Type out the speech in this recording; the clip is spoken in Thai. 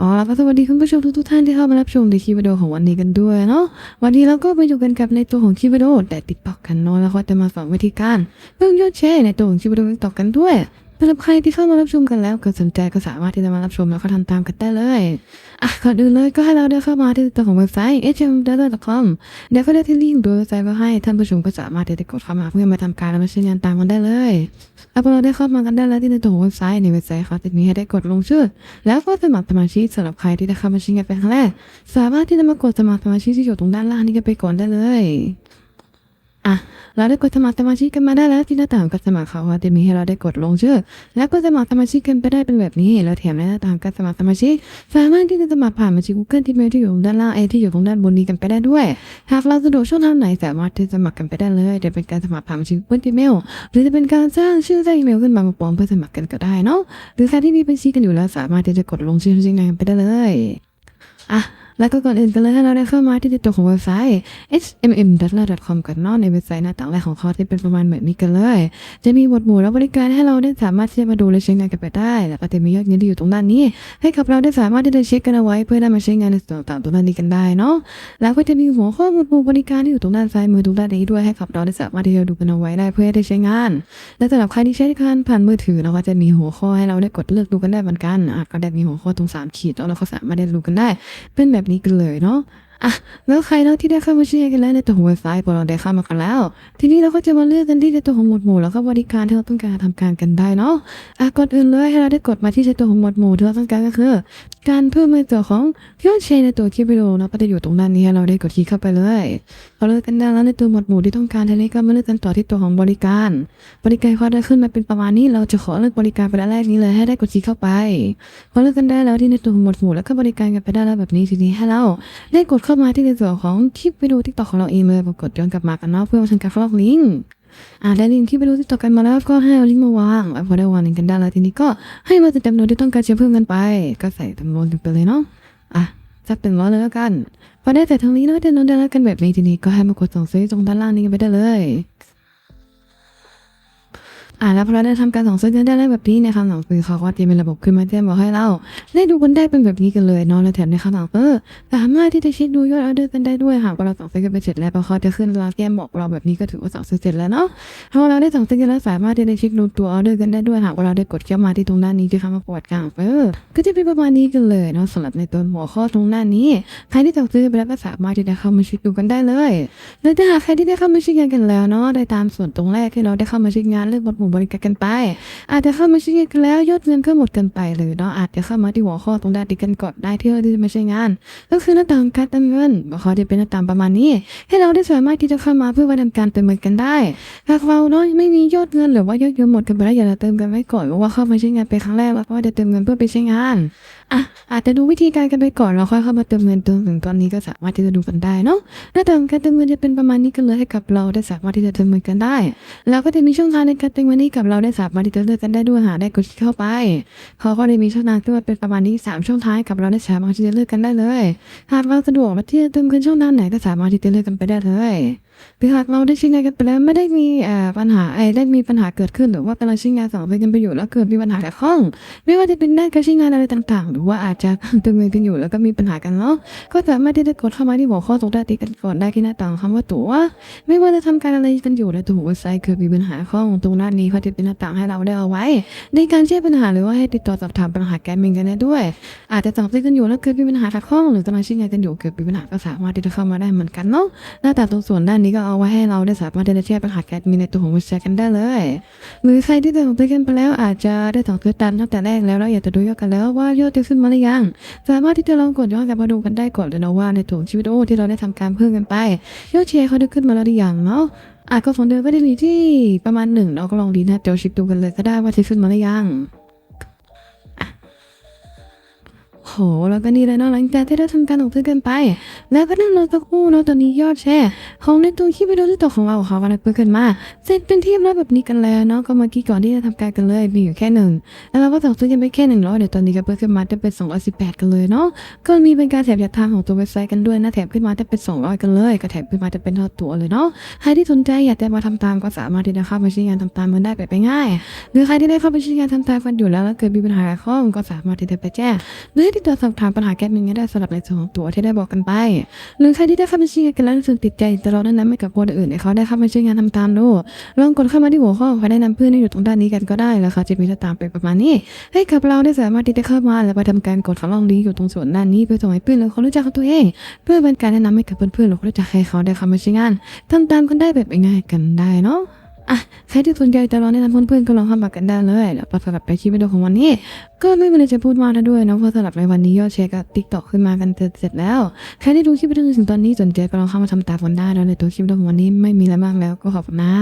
อ๋อแล้วก็สวัสดีคุณผู้ชมทุกๆท่านที่เข้ามารับชมในคลิปวิดีโอของวันนี้กันด้วยเนาะวันนี้เราก็ไปอยู่กันกับในตัวของคลิปวิดีโอแต่ติ๊กต็อกกันเนาะแล้วก็จะมาสอนวิธีการเพิ่มยอดแชร์ในตัวของคลิปวิดีโอติดต่อกันด้วยสำหรับใครที่เข้ามารับชมกันแล้วก็สนใจก็สามารถที่จะมารับชมแล้วก็ทำตามกันได้เลยอะก่อนอื่นเลยก็ให้เราได้เข้ามาที่ตัวของเว็บไซต์ hm.com เดี๋ยวก็ได้ที่ลิงก์โดยเว็บไซต์ไว้ให้ท่านผู้ชมก็สามารถที่จะกดเข้ามาเพื่อมาทำการและมาใช้งานตามกันได้เลยเอาพอเราได้เข้ามากันได้แล้วที่ในตัวของเว็บไซต์ในเว็บไซต์เขาจะมีให้ได้กดลงชื่อ แล้วก็สมัครสมาชิกสำหรับใครที่ได้เข้ามาใช้งานเป็นครั้งแรกสามารถที่จะมากดสมัครสมาชิกที่อยู่ตรงด้านล่างนี้กันไปก่อนได้เลย อะเราได้กดสมัครสมาชิกกันมาได้แล้วที่หน้าต่างกดสมัครเขาว่าจะมีให้เราได้กดลงชื่อ แล้วก็สมัครสมาชิกกันไปได้เป็นแบบนี้แล้วแถมในหน้าต่างการสมัครสมาชิกสามารถที่จะสมัครผ่านบัญชี Google ที่เมลที่อยู่ด้านล่างเอที่อยู่ตรงด้านบนนี้กันไปได้ด้วย หากเราสะดวกช่องทางไหนสามารถที่จะสมัครกันไปได้เลยจะเป็นการสมัครผ่านบัญชี Google ที่เมลหรือจะเป็นการสร้างชื่อสร้อีเมลขึ้นมาปลอมเพื่อสมัครกันก็ได้เนาะหรือใครที่มีบัญชีกันอยู่แล้วสามารถที่จะกดลงชื่อจริงๆกันไปได้เลยอะ แล้วก็ก่อนอื่นกันเลยให้เราได้เข้ามาที่ตัวของเว็บไซต์ hmm.la.com กันนอกในเว็บไซต์หน้าต่างแรกของเขาที่เป็นประมาณแบบนี้กันเลย จะมีหมวดหมู่และบริการให้เราได้สามารถที่จะมาดูและใช้งานกันไปได้ แล้วก็จะมียอดเงินที่อยู่ตรงด้านนี้ ให้กับเราได้สามารถที่จะเช็คกันเอาไว้เพื่อได้มาใช้งานในส่วนต่างๆตรงด้านนี้กันได้เนาะ แล้วก็จะมีหัวข้อหมวดหมู่บริการที่อยู่ตรงด้านซ้ายมือตรงด้านนี้ด้วยให้กับเราได้สามารถที่จะดูกันเอาไว้ได้เพื่อให้ได้ใช้งาน และสำหรับใครที่ใช้การผ่านมือถือเราก็จะมีหัวข้อให้เราได้กดเลือกดูกันได้เหมือนกันอะก็ได้มีหัวข้อตรงสามขีดแล้วเราก็สามารถได้ดูกันได้ เป็นแบบนี้กันเลยเนาะอะแล้วใครเนาะที่ได้เข้ามาเชร์กันแล้วในตัวของเว็บไซต์พอเราได้เข้ามากันแล้ว ทีนี้เราก็จะมาเลือกกันที่ในตัวของหมวดหมู่แล้วก็บริการที่เราต้องการทำการกันได้เนาะอะก่อนอื่นเลยให้เราได้กดมาที่ในตัวของหมวดหมู่ที่เราต้องการก็คือ การเพิ่มในตัวของยอดแชร์ในตัวคลิปวิดีโอเนาะก็จะอยู่ตรงด้นนี้เราได้กดคลิกเข้าไปเลยพอเลือกกันได้แล้วในตัวหมวดหมู่ที่ต้องการทีนี้ก็มาเลือกกันต่อที่ตัวของบริการ บริการเขาได้ขึ้นมาเป็นประมาณนี้ เราจะขอเลือกบริการไปแรกนี้เลยให้ได้กดคลิกเข้าไป พอเลือกกันได้แล้วที่ในตัวหมวดหมู่แล้วก็บริการกันไปได้แล้วแบบนี้ทีนี้ให้เราได้กดเข้ามาที่ในส่วนของคลิปวิดีโอทิกตอกของเราเองเลยกฏย้อนกลับมากันเนาะเพื่อมาทำการฟลอกลิงก์ อ่าได้ลินที่ไปดูทิกตอกันมาแล้วก็ให้เอาลิงก์มาวางแล้วพอได้วางลิงก์กันได้แล้วทีนี้ก็ให้มาจำนวนที่ต้องการจะเพิ่มกันไป ก็ใส่จำนวนไปเลยเนาะอะจับเป็นร้อยเลยแล้วกันพอได้แต่ทางนี้เนาะเดินวนได้แล้วกันแบบนี้ทีนี้ก็ให้มากดส่งซื้อตรงด้านล่างนี้กันไปได้เลย อ่าแล้วพอเราได้ทำการส่งซื้อได้แล้วแบบนี้ในคำสั่งซื้อเขาก็จะมีระบบขึ้นมาแจ้งบอกให้เราได้ดูกันได้เป็นแบบนี้กันเลยเนาะแล้วแถมในคำสั่งซื้อสามารถที่จะเช็คดูยอดออเดอร์กันได้ด้วยหากว่าเราสั่งซื้อกันไปเสร็จแล้วพอเขาจะขึ้นเราแก้มบอกเราแบบนี้ก็ถือว่าสั่งซื้อเสร็จแล้วเนาะถ้าเราได้สั่งซื้อกันแล้วสามารถที่จะเช็คดูตัวออเดอร์กันได้ด้วยหากว่าเราได้กดเข้ามาที่ตรงด้านนี้ที่คำว่าประวัติการสั่งซื้อก็จะเป็นประมาณนี้กันเลยเนาะสำหรับในตัวหัวข้อตรงด้านนี้ใครที่สั่งซื้อไปแล้วก็สามารถที่จะเข้ามาเช็คดูกันได้เลยและถ้าหากใครที่ได้เข้ามาใช้งานกันแล้วเนาะได้ตามส่วนตรงแรกที่เราได้เข้ามาใช้งานเรื่องบทหมู่บริการกันไป อาจจะเข้ามาใช้งานกันแล้วยอดเงินก็หมดกันไปเลยเนาะอาจจะเข้ามาที่หัวข้อตรงด้านที่กันกดได้ที่เราที่จะมาใช้งาน ก็คือหน้าต่างการเติมเงินหัวข้อจะเป็นหน้าต่างประมาณนี้ ให้เราได้สามารถที่จะเข้ามาเพื่อมาทำการเติมเงินกันได้หากเราเนาะไม่มียอดเงินหรือว่ายอดเงินหมดกันไปแล้วอย่าเติมกันไว้ก่อนเพราะว่าเข้ามาใช้งานไปครั้งแรกแล้วก็จะเติมเงินเพื่อไปใช้งานอะอาจจะดูวิธีการกันไปก่อนแล้วค่อยเข้ามาเติมเงินเติมถึงตอนนี้ก็สามารถที่จะดูกันได้เนาะหน้าต่างการเติมเงินจะเป็นประมาณนี้กันเลยให้กับเราได้สามารถที่จะเติมเงินกันได้ แล้วก็จะมีช่องทางในการเติมเงินนี้กับเราได้สามารถที่จะเลือกกันได้ด้วยหาได้กดเข้าไปเขาก็ได้มีช่องทางที่ว่าเป็นประมาณนี้สามช่องทางกับเราได้สามารถที่จะเลือกกันได้เลยหากเราสะดวกมาที่จะเติมเงินช่องทางไหนก็สามารถที่จะเลือกกันไปได้เลยหรือหากเราได้ใช้งานกันไปแล้วไม่ได้มีเอ่อปัญหาไอ้ได้มีปัญหาเกิดขึ้นหรือว่ากำลังใช้งานสองไปกันไปอยู่แล้วเกิดมีปัญหาขัดข้อง ไม่ว่าจะเป็นด้านการใช้งานอะไรต่างๆ หรือว่าอาจจะติมเงินกันอยู่แล้วก็มีปัญหากันเนาะก็สามารถที่จะกดเข้ามาที่หัวข้อตรงด้านที่กันก่อนได้ที่หน้าต่างคำว่าตัว ไม่ว่าจะทำการอะไรกันอยู่ในตัวเว็บไซต์เกิดมีปัญหาข้องตรงด้านนี้เขาจะเป็นหน้าต่างให้เราได้เอาไว้ ในการแก้ปัญหาหรือว่าให้ติดต่อสอบถามปัญหาแก้มิงกันได้ด้วย อาจจะสั่งซื้อกันอยู่แล้วเกิดมีปัญหาขัดข้องหรือกำลังใช้งานกันอยู่เกิดมีปัญหาก็สามารถที่จะเข้ามาได้เหมือนกันเนาะหน้าต่าตรงส่วนด้านนี้ก็เอาไว้ให้เราได้สามารถที่จะแก้ปัญหาแก้มิงในตัวของเว็บไซต์กันได้เลย หรือใครที่สั่งซื้อกันไปแล้วอาจจะได้สั่งซื้อตันตั้งแต่แรกแล้วเราอยากจะดูยอดกันแล้วว่ายอดจะขึ้นมาหรือยัง สามารถที่จะลองกดย้อนกลับมาดูกันได้ก่อนเลยนะว่าในตัวชีวิตโอที่เราได้ทำการเพิ่มกันไปยอดแชร์เขาได้ขึ้นมาแล้วหรือยังเนาะ อาจก็ฝนเดินไปได้ดีที่ประมาณหนึ่งเราก็ลองดีนะเดี๋ยวเชิดดูกันเลยก็ได้ว่าจะขึ้นมาหรือยัง โห แล้วก็นี่เลยเนาะหลังจากที่ได้ทำการลงซื้อกันไป แล้วก็นั่งรอสักครู่เนาตอนนี้ยอดแชร์ของในตัวคลิปวิดีโอที่ตกของเราเขากำลังเปิดขึ้นมาเสร็จเป็นที่เรียบร้อยแบบนี้กันแล้วเนาะก็เมื่อกี้ก่อนที่จะทำการกันเลยมีอยู่แค่หนึ่งแล้วเราก็สั่งซื้อกันไปแค่หนึ่งร้อยเดี๋ยวตอนนี้ก็เปิดขึ้นมาจะเป็นสองร้อยสิบแปดกันเลยเนาะก็มีเป็นการแถบจากทางของตัวเว็บไซต์กันด้วยนะแถบขึ้นมาจะเป็นสองร้อยกันเลยก็แถบขึ้นมาจะเป็นท่าตัวเลยเนาะใครที่สนใจอยากจะมาทำตามก็สามารถที่จะเข้ามาใช้งานทำตามมันได้แบบง่าย หรือใครที่ได้เข้าไปใช้งานทำตามกันอยู่แล้วแล้วเกิดมีปัญหาข้องก็สามารถที่จะไปแจ้งหรือที่จะสอบถามปัญหาแก้ปัญหาได้สำหรับในส่วนของตัวที่ได้บอกกันไป หรือใครที่ได้เข้ามาใช้งานกันแล้วรู้สึกติดใจจะรอแนะนำให้กับคนอื่นให้เขาได้เข้ามาใช้งานทำตามดูลองกดเข้ามาที่หัวข้อเขาได้นำเพื่อนที่อยู่ตรงด้านนี้กันก็ได้แล้วเขาจะมีหน้าตามเป็นประมาณนี้ ให้กับเราได้สามารถที่จะเข้ามาและไปทำการกด follow ลิงก์อยู่ตรงส่วนด้านนี้เพื่อส่งให้เพื่อนหรือคนรู้จักของตัวเอง เพื่อเป็นการแนะนำให้กับเพื่อนๆหรือคนรู้จักให้เขาได้เข้ามาใช้งานทำตามกันได้แบบง่ายๆกันได้เนาะ อะใครที่สนใจจะลองแนะนำเพื่อนๆก็ลองเข้ามากันได้เลยแล้วพอสำหรับไปคลิปวิดีโอของวันนี้ ก็ไม่มีอะไรจะพูดมากนะด้วยเนาะเพราะสำหรับในวันนี้ยอดแชร์กับติ๊กต็อกขึ้นมากันเสร็จแล้วใครที่ดูคลิปวิดีโอถึงตอนนี้สนใจก็ลองเข้ามาทำตามกันได้แล้วในตัวคลิปวิดีโอของวันนี้ไม่มีอะไรมากแล้วก็ขอบคุณนะ